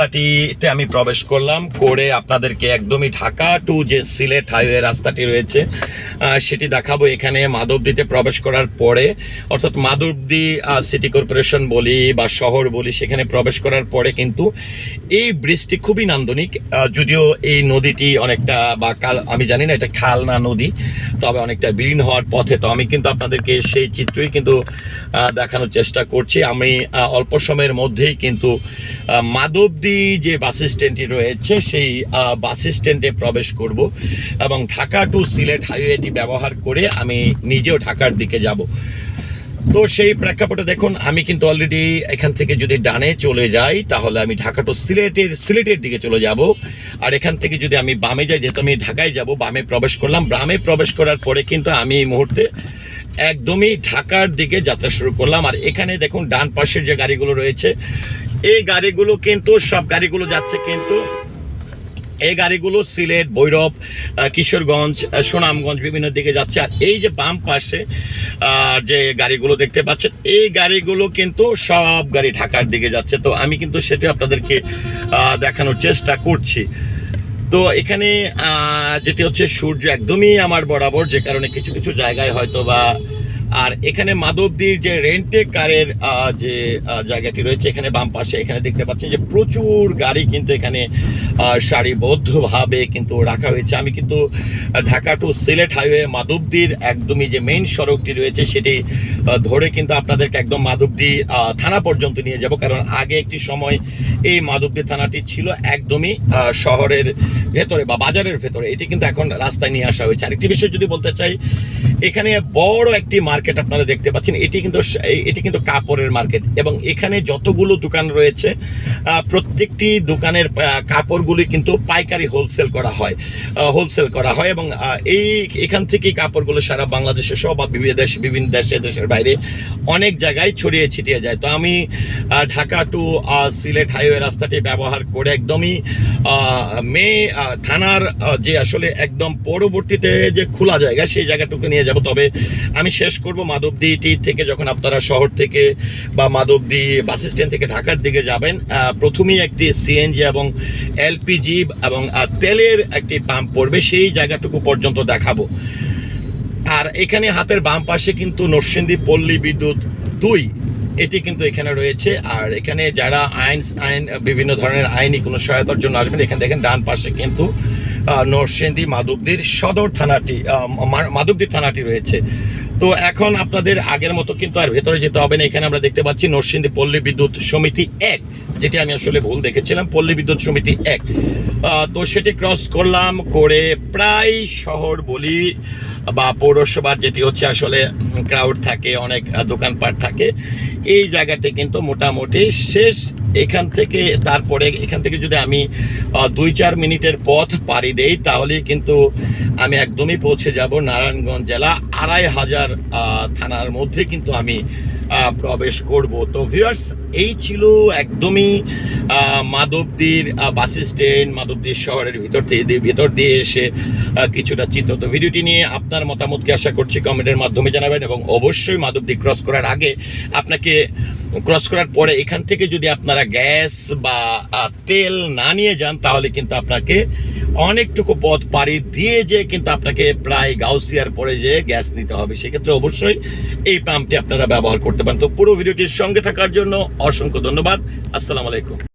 রাস্তাটিতে আমি প্রবেশ করলাম করে আপনাদেরকে একদমই ঢাকা টু যে সিলেট হাইওয়ে রাস্তাটি রয়েছে সেটি দেখাবো। এখানে মাধবদীতে প্রবেশ করার পরে অর্থাৎ মাধবদী সিটি কর্পোরেশন বলি বা শহর বলি সেখানে প্রবেশ করার পরে কিন্তু এই ব্রিজটি খুবই নান্দনিক যদিও এই নদীটি অনেকটা বা কাল আমি জানি না এটা খাল না নদী তবে অনেকটা বিলীন হওয়ার পথে। তো আমি কিন্তু আপনাদেরকে সেই চিত্রই কিন্তু দেখানোর চেষ্টা করছি। আমি অল্প সময়ের মধ্যেই কিন্তু আহ, মাধবদী যে বাস স্ট্যান্ডটি রয়েছে, সেই বাস স্ট্যান্ডে প্রবেশ করব এবং ঢাকা টু সিলেট হাইওয়েটি ব্যবহার করে আমি নিজেও ঢাকার দিকে যাব। তো সেই প্রেক্ষাপটে দেখুন, আমি কিন্তু অলরেডি এখান থেকে যদি ডানে চলে যাই, তাহলে আমি ঢাকা টু সিলেটের সিলেটের দিকে চলে যাব। আর এখান থেকে যদি আমি বামে যাই, যেহেতু আমি ঢাকায় যাব, বামে প্রবেশ করলাম। বামে প্রবেশ করার পরে কিন্তু আমি এই মুহূর্তে একদমই ঢাকার দিকে যাত্রা শুরু করলাম। আর এখানে দেখুন, ডান পাশের যে গাড়িগুলো রয়েছে এই গাড়িগুলো কিন্তু, সব গাড়িগুলো যাচ্ছে কিন্তু। এই গাড়িগুলো সিলেট, ভৈরব কিশোরগঞ্জ সুনামগঞ্জ বিভিন্ন দিকে যাচ্ছে। আর এই যে বাম পাশে যে গাড়িগুলো দেখতে পাচ্ছেন, এই গাড়িগুলো কিন্তু সব গাড়ি ঢাকার দিকে যাচ্ছে। তো আমি কিন্তু সেটা আপনাদেরকে দেখানোর চেষ্টা করছি। তো এখানে যেটি হচ্ছে সূর্য একদমই আমার বরাবর, যে কারণে কিছু কিছু জায়গায় হয়তো বা আর এখানে মাধবদীর যে রেন্টে কারের যে জায়গাটি রয়েছে এখানে বাম পাশে, এখানে দেখতে পাচ্ছেন যে প্রচুর গাড়ি কিন্তু এখানে সারিবদ্ধভাবে কিন্তু রাখা হয়েছে। আমি কিন্তু ঢাকা টু সিলেট হাইওয়ে মাধবদীর একদমই যে মেইন সড়কটি রয়েছে সেটি ধরে কিন্তু আপনাদেরকে একদম মাধবদী থানা পর্যন্ত নিয়ে যাব। কারণ আগে একটি সময় এই মাধবদী থানাটি ছিল একদমই শহরের ভেতরে বা বাজারের ভেতরে। এটি কিন্তু এখন রাস্তায় নিয়ে আসা হয়েছে। আরেকটি বিষয় যদি বলতে চাই, এখানে বড় একটি মার্কেট আপনারা দেখতে পাচ্ছেন, এটি কিন্তু এটি কিন্তু কাপড়ের মার্কেট এবং এখানে যতগুলো দোকান রয়েছে প্রত্যেকটি দোকানের কাপড়গুলি কিন্তু পাইকারি হোলসেল করা হয় হোলসেল করা হয় এবং এই এখান থেকেই কাপড়গুলো সারা বাংলাদেশে সহ বা বিভিন্ন দেশ, বিভিন্ন দেশে, দেশের বাইরে অনেক জায়গায় ছড়িয়ে ছিটিয়ে যায়। তো আমি ঢাকা টু সিলেট হাইওয়ে রাস্তাটি ব্যবহার করে একদমই মে থানার যে আসলে একদম পরবর্তীতে যে খোলা জায়গা, সেই জায়গাটুকু নিয়ে যাব। তবে আমি শেষ করব। মাধবদীটি থেকে যখন আপনারা শহর থেকে বা মাধবদী বাস স্ট্যান্ড থেকে ঢাকার দিকে যাবেন প্রথমেই একটি সিএনজি এবং এলপিজি এবং তেলের একটি পাম্প পড়বে। সেই জায়গাটুকু পর্যন্ত দেখাবো। আর এখানে হাতের বাম পাশে কিন্তু নরসিংদী পল্লী বিদ্যুৎ দুই এটি কিন্তু এখানে রয়েছে। আর এখানে যারা আইন আইন বিভিন্ন ধরনের আইনি কোনো সহায়তার জন্য আসবেন এখানে দেখেন ডান পাশে কিন্তু আহ, নরসিংদী মাধবদীর সদর থানাটি আহ, মা- মাধবদী থানাটি রয়েছে। তো এখন আপনাদের আগের মতো কিন্তু আর ভেতরে যেতে হবে না। এখানে আমরা দেখতে পাচ্ছি নরসিংদী পল্লী বিদ্যুৎ সমিতি এক, যেটি আমি আসলে ভুল দেখেছিলাম, পল্লী বিদ্যুৎ সমিতি এক। তো সেটি ক্রস করলাম করে প্রায় শহর বলি বা পৌরসভার যেটি হচ্ছে আসলে ক্রাউড থাকে, অনেক দোকানপাট থাকে, এই জায়গাটি কিন্তু মোটামুটি শেষ এখান থেকে তারপরে এখান থেকে যদি আমি দুই চার মিনিটের পথ পাড়ি দেই তাহলে কিন্তু আমি একদমই পৌঁছে যাব নারায়ণগঞ্জ জেলা আড়াই হাজার থানার মধ্যে কিন্তু আমি প্রবেশ করব। তো ভিউয়ার্স এই ছিল একদমই মাধবদীর বাস স্ট্যান্ড মাধবদীর শহরের ভিতর দিয়ে- ভিতর দিয়ে এসে কিছুটা চিত্র। তো ভিডিওটি নিয়ে আপনার মতামতকে আশা করছি কমেন্টের মাধ্যমে জানাবেন এবং অবশ্যই মাধবদী ক্রস করার আগে আপনাকে ক্রস করার পরে এখান থেকে যদি আপনারা গ্যাস বা তেল না নিয়ে যান, তাহলে কিন্তু আপনাকে অনেকটুকু পথ পাড়ি দিয়ে যে কিন্তু আপনাকে প্রায় গাউসিয়ার পরে যে গ্যাস নিতে হবে। সেক্ষেত্রে অবশ্যই এই পাম্পটি আপনারা ব্যবহার করতে পারেন। তো পুরো ভিডিওটির সঙ্গে থাকার জন্য অসংখ্য ধন্যবাদ। আসসালামু আলাইকুম।